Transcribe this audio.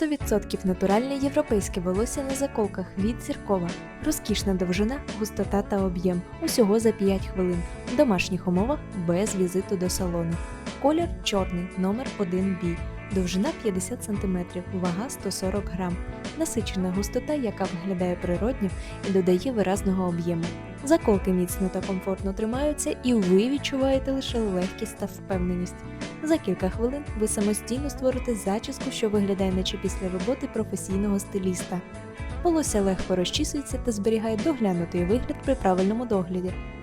100% натуральне європейське волосся на заколках від зіркова. Розкішна довжина, густота та об'єм. Усього за 5 хвилин. В домашніх умовах без візиту до салону. Колір чорний, номер 1B. Довжина 50 см, вага 140 грам. Насичена густота, яка виглядає природньо і додає виразного об'єму. Заколки міцно та комфортно тримаються, і ви відчуваєте лише легкість та впевненість. За кілька хвилин ви самостійно створите зачіску, що виглядає наче після роботи професійного стиліста. Волосся легко розчісується та зберігає доглянутий вигляд при правильному догляді.